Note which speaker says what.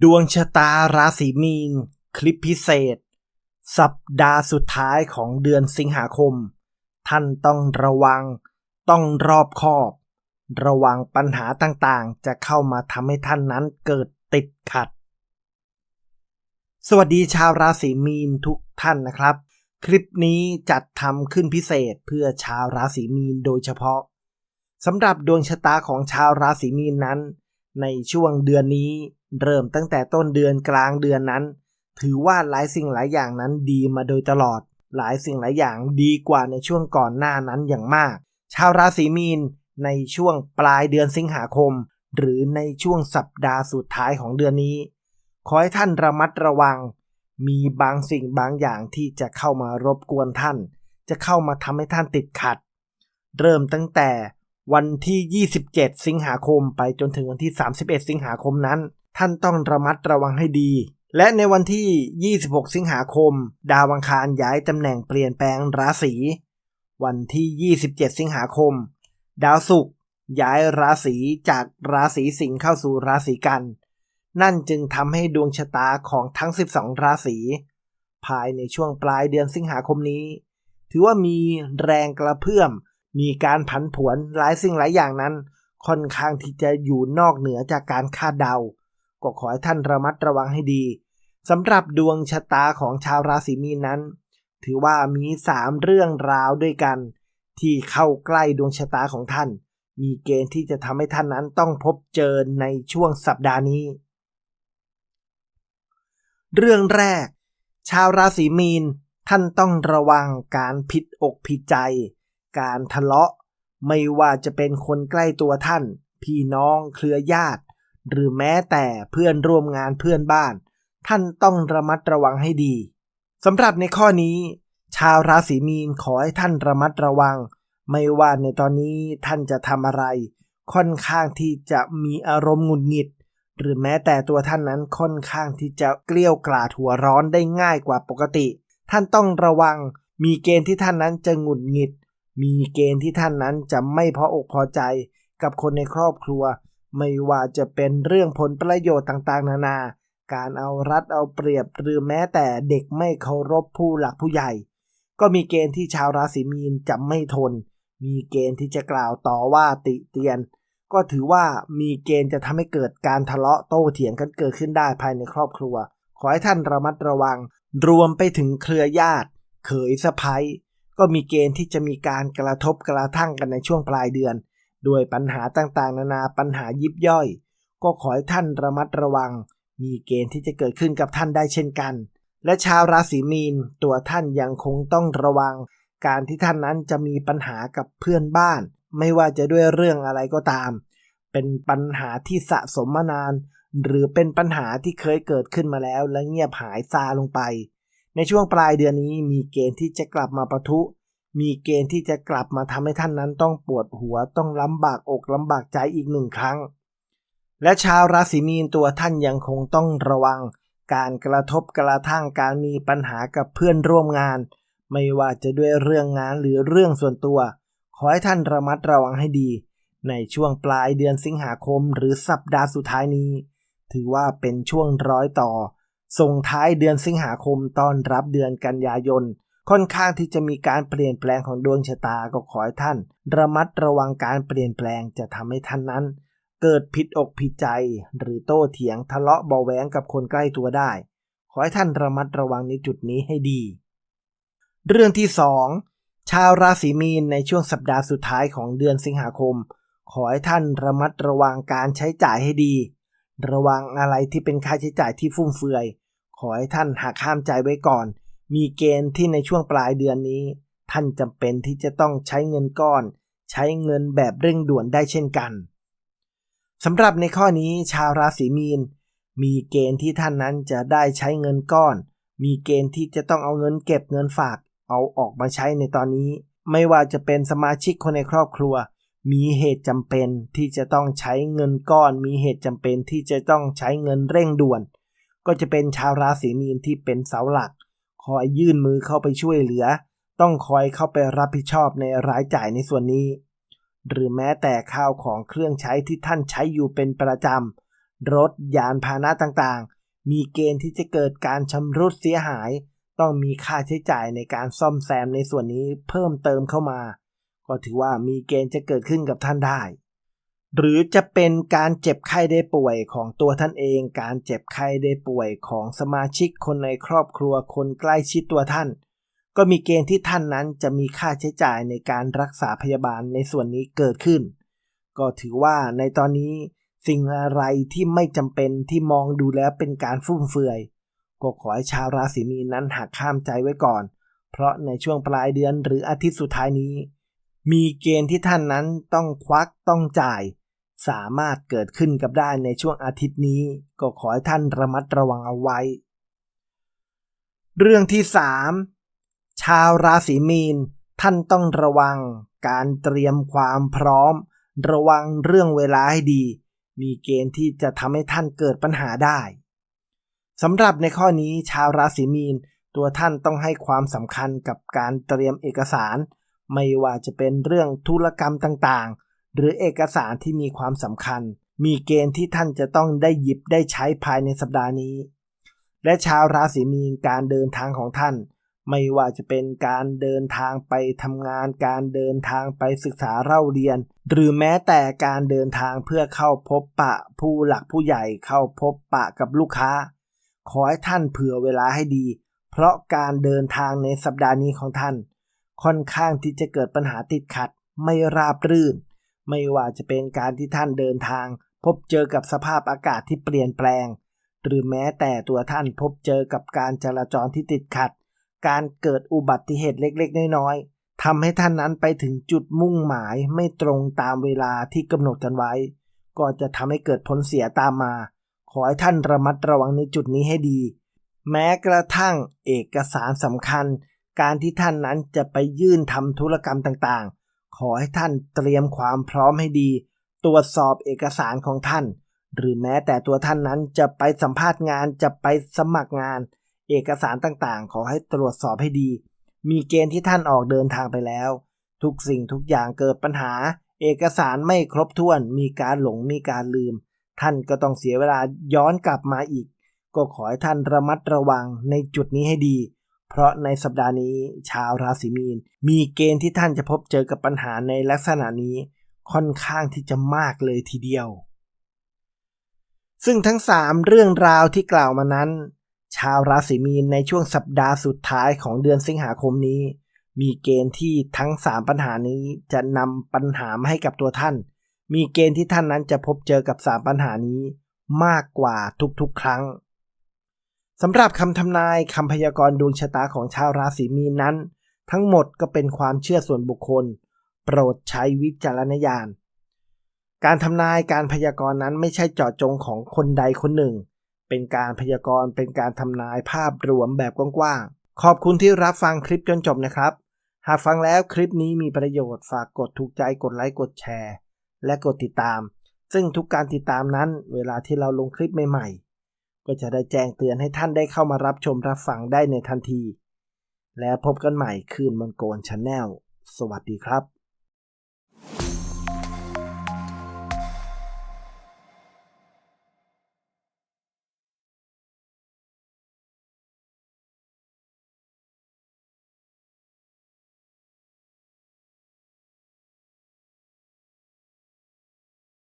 Speaker 1: ดวงชะตาราศีมีน คลิปพิเศษ สัปดาห์สุดท้ายของเดือนสิงหาคม ท่านต้องระวัง ต้องรอบคอบ ระวังปัญหาต่างๆ จะเข้ามาทำให้ท่านนั้นเกิดติดขัด สวัสดีชาวราศีมีนทุกท่านนะครับ คลิปนี้จัดทำขึ้นพิเศษเพื่อชาวราศีมีนโดยเฉพาะสำหรับดวงชะตาของชาวราศีมีนนั้น ในช่วงเดือนนี้ เริ่มตั้งแต่ต้นเดือนกลางเดือนนั้น ถือว่าหลายสิ่งหลายอย่างนั้นดีมาโดยตลอด หลายสิ่งหลายอย่างดีกว่าในช่วงก่อนหน้านั้นอย่างมาก ชาวราศีมีนในช่วงปลายเดือนสิงหาคม หรือในช่วงสัปดาห์สุดท้ายของเดือนนี้ ขอให้ท่านระมัดระวัง มีบางสิ่งบางอย่างที่จะเข้ามารบกวนท่าน จะเข้ามาทำให้ท่านติดขัด เริ่มตั้งแต่วันที่ 27 สิงหาคมไปจนถึงวันที่ 31 สิงหาคมนั้น ท่านต้องระมัดระวังให้ดี และในวันที่ 26 สิงหาคม ดาวอังคารย้ายตำแหน่งเปลี่ยนแปลงราศีวันที่ 27 สิงหาคม ดาวศุกร์ย้ายราศีจากราศีสิงห์เข้าสู่ราศีกัน นั่นจึงทำให้ดวงชะตาของทั้ง 12 ราศีภายในช่วงปลายเดือนสิงหาคมนี้ ถือว่ามีแรงกระเพื่อม มีการผันผวนหลายสิ่งหลายอย่างนั้น ค่อนข้างที่จะอยู่นอกเหนือจากการคาดเดา ก็ขอให้ท่านระมัดระวังให้ดีสำหรับดวงชะตาของชาวราศีมีนนั้น ถือว่ามีสามเรื่องราวด้วยกัน ที่เข้าใกล้ดวงชะตาของท่าน มีเกณฑ์ที่จะทำให้ท่านนั้นต้องพบเจอในช่วงสัปดาห์นี้ เรื่องแรก ชาวราศีมีนท่านต้องระวังการผิดอกผิดใจ การทะเลาะ ไม่ว่าจะเป็นคนใกล้ตัวท่าน พี่น้องเครือญาติ หรือแม้แต่เพื่อนร่วมงานเพื่อนบ้าน ท่านต้องระมัดระวังให้ดีสำหรับในข้อนี้ ชาวราศีมีนขอให้ท่านระมัดระวัง ไม่ว่าในตอนนี้ท่านจะทำอะไร ค่อนข้างที่จะมีอารมณ์หงุดหงิด หรือแม้แต่ตัวท่านนั้นค่อนข้างที่จะเกลี้ยวกล่อหัวร้อนได้ง่ายกว่าปกติ ท่านต้องระวัง มีเกณฑ์ที่ท่านนั้นจะหงุดหงิด มีเกณฑ์ที่ท่านนั้นจะไม่พออกพอใจ กับคนในครอบครัว ไม่ว่าจะเป็นเรื่องผลประโยชน์ต่างๆ นานา การเอารัดเอาเปรียบหรือแม้แต่เด็กไม่เคารพผู้หลักผู้ใหญ่ ก็มีเกณฑ์ที่ชาวราศีมีนจะไม่ทน มีเกณฑ์ที่จะกล่าวต่อว่าติเตียน ก็ถือว่ามีเกณฑ์จะทำให้เกิดการทะเลาะโต้เถียงกันเกิดขึ้นได้ภายในครอบครัว ขอให้ท่านระมัดระวัง รวมไปถึงเครือญาติ เขยสะพ้ยก็มีเกณฑ์ที่จะมีการกระทบกระทั่งกันในช่วงปลายเดือน ด้วยปัญหาต่างๆ นานาปัญหายิบย่อย ก็ขอให้ท่านระมัดระวัง มีเกณฑ์ที่จะเกิดขึ้นกับท่านได้เช่นกัน และชาวราศีมีนตัวท่านยังคงต้องระวัง การที่ท่านนั้นจะมีปัญหากับเพื่อนบ้าน ไม่ว่าจะด้วยเรื่องอะไรก็ตาม เป็นปัญหาที่สะสมมานาน หรือเป็นปัญหาที่เคยเกิดขึ้นมาแล้ว และเงียบหายซาลงไป ในช่วงปลายเดือนนี้มีเกณฑ์ที่จะกลับมาประทุ มีเกณฑ์ที่จะกลับมาทำให้ท่านนั้นต้องปวดหัวต้องลำบากอกลำบากใจอีกหนึ่งครั้ง และชาวราศีมีนตัวท่านยังคงต้องระวัง การกระทบกระทั่งการมีปัญหากับเพื่อนร่วมงาน ไม่ว่าจะด้วยเรื่องงานหรือเรื่องส่วนตัว ขอให้ท่านระมัดระวังให้ดี ในช่วงปลายเดือนสิงหาคมหรือสัปดาห์สุดท้ายนี้ ถือว่าเป็นช่วงร้อยต่อ ส่งท้ายเดือนสิงหาคมต้อนรับเดือนกันยายน ค่อนข้างที่จะมีการเปลี่ยนแปลงของดวงชะตาก็ขอให้ท่าน ระมัดระวังการเปลี่ยนแปลงจะทำให้ท่านนั้น เกิดผิดอกผิดใจ หรือโต้เถียงทะเลาะเบาแหวงกับคนใกล้ตัวได้ ขอให้ท่านระมัดระวังในจุดนี้ให้ดี เรื่องที่ 2 ชาวราศีมีนในช่วงสัปดาห์สุดท้ายของเดือนสิงหาคม ขอให้ท่านระมัดระวังการใช้จ่ายให้ดี ระวังอะไรที่เป็นค่าใช้จ่ายที่ฟุ่มเฟือย ขอให้ท่านหักห้ามใจไว้ก่อน มีเกณฑ์ที่ในช่วงปลายเดือนนี้ ท่านจำเป็นที่จะต้องใช้เงินก้อน ใช้เงินแบบเร่งด่วนได้เช่นกันสำหรับในข้อนี้ชาวราศีมีน มีเกณฑ์ที่ท่านนั้นจะได้ใช้เงินก้อน มีเกณฑ์ที่จะต้องเอาเงินเก็บเงินฝาก เอาออกมาใช้ในตอนนี้ ไม่ว่าจะเป็นสมาชิกคนในครอบครัว มีเหตุจำเป็นที่จะต้องใช้เงินก้อน มีเหตุจำเป็นที่จะต้องใช้เงินเร่งด่วน ก็จะเป็นชาวราศีมีนที่เป็นเสาหลัก คอยยื่นมือเข้าไปช่วยเหลือ ต้องคอยเข้าไปรับผิดชอบในรายจ่ายในส่วนนี้ หรือแม้แต่ข้าวของเครื่องใช้ที่ท่านใช้อยู่เป็นประจำรถยานพาหนะต่างๆ มีเกณฑ์ที่จะเกิดการชำรุดเสียหาย ต้องมีค่าใช้จ่ายในการซ่อมแซมในส่วนนี้เพิ่มเติมเข้ามา ก็ถือว่ามีเกณฑ์จะเกิดขึ้นกับท่านได้ หรือจะเป็นการเจ็บไข้ได้ป่วยของตัวท่านเอง การเจ็บไข้ได้ป่วยของสมาชิกคนในครอบครัวคนใกล้ชิดตัวท่าน ก็มีเกณฑ์ที่ท่านนั้นจะมีค่าใช้จ่ายในการรักษาพยาบาลในส่วนนี้เกิดขึ้น ก็ถือว่าในตอนนี้สิ่งอะไรที่ไม่จำเป็นที่มองดูแล้วเป็นการฟุ่มเฟือย ก็ขอให้ชาวราศีมีนนั้นหักข้ามใจไว้ก่อน เพราะในช่วงปลายเดือนหรืออาทิตย์สุดท้ายนี้ มีเกณฑ์ที่ท่านนั้นต้องควักต้องจ่าย สามารถเกิดขึ้นกับได้ในช่วงอาทิตย์นี้ ก็ขอให้ท่านระมัดระวังเอาไว้ เรื่องที่ 3 ชาวราศีมีน ท่านต้องระวัง การเตรียมความพร้อม ระวังเรื่องเวลาให้ดี มีเกณฑ์ที่จะทำให้ท่านเกิดปัญหาได้สำหรับในข้อนี้ชาวราศีมีน ตัวท่านต้องให้ความสำคัญกับการเตรียมเอกสาร ไม่ว่าจะเป็นเรื่องธุรกรรมต่างๆ หรือเอกสารที่มีความสำคัญ มีเกณฑ์ที่ท่านจะต้องได้หยิบได้ใช้ภายในสัปดาห์นี้ และชาวราศีมีนการเดินทางของท่าน ไม่ว่าจะเป็นการเดินทางไปทำงาน การเดินทางไปศึกษาเล่าเรียน หรือแม้แต่การเดินทางเพื่อเข้าพบปะผู้หลักผู้ใหญ่เข้าพบปะกับลูกค้า ขอให้ท่านเผื่อเวลาให้ดี เพราะการเดินทางในสัปดาห์นี้ของท่าน ค่อนข้างที่จะเกิดปัญหาติดขัด ไม่ราบรื่น ไม่ว่าจะเป็นการที่ท่านเดินทาง พบเจอกับสภาพอากาศที่เปลี่ยนแปลง หรือแม้แต่ตัวท่านพบเจอกับการจราจรที่ติดขัด การเกิดอุบัติเหตุเล็กๆ น้อยๆทำให้ท่านนั้นไปถึงจุดมุ่งหมายไม่ตรงตามเวลาที่กำหนดกันไว้ ก็จะทำให้เกิดผลเสียตามมา ขอให้ท่านระมัดระวังในจุดนี้ให้ดี แม้กระทั่งเอกสารสำคัญ การที่ท่านนั้นจะไปยื่นทำธุรกรรมต่างๆ ขอให้ท่านเตรียมความพร้อมให้ดี ตรวจสอบเอกสารของท่าน หรือแม้แต่ตัวท่านนั้นจะไปสัมภาษณ์งานจะไปสมัครงาน เอกสารต่างๆ ขอให้ตรวจสอบให้ดี มีเกณฑ์ที่ท่านออกเดินทางไปแล้ว ทุกสิ่งทุกอย่างเกิดปัญหา เอกสารไม่ครบถ้วน มีการหลงมีการลืม ท่านก็ต้องเสียเวลาย้อนกลับมาอีก ก็ขอให้ท่านระมัดระวังในจุดนี้ให้ดี เพราะในสัปดาห์นี้ชาวราศีมีน มีเกณฑ์ที่ท่านจะพบเจอกับปัญหาในลักษณะนี้ค่อนข้างที่จะมากเลยทีเดียว ซึ่งทั้ง 3 เรื่องราวที่กล่าวมานั้น ชาวราศีมีนในช่วงสัปดาห์สุดท้ายของเดือนสิงหาคมนี้ มีเกณฑ์ที่ทั้ง 3 ปัญหานี้จะนำปัญหามาให้กับตัวท่าน มีเกณฑ์ที่ท่านนั้นจะพบเจอกับ 3 ปัญหานี้มากกว่าทุกๆ ครั้ง สำหรับคำทำนายคำพยากรณ์ดวงชะตาของชาวราศีมีนนั้น ทั้งหมดก็เป็นความเชื่อส่วนบุคคล โปรดใช้วิจารณญาณ การทำนายการพยากรณ์นั้นไม่ใช่เจาะจงของคนใดคนหนึ่ง เป็นการพยากรณ์เป็นการทำนายภาพรวมแบบกว้างๆ ขอบคุณที่รับฟังคลิปจนจบนะครับ หากฟังแล้วคลิปนี้มีประโยชน์ฝากกดถูกใจกดไลค์กดแชร์ และกดติดตาม ซึ่งทุกการติดตามนั้น เวลาที่เราลงคลิปใหม่ๆ ก็จะได้แจ้งเตือนให้ท่านได้เข้ามารับชมรับฟังได้ในทันที แล้วพบกันใหม่คืนมังกรชาแนลสวัสดีครับ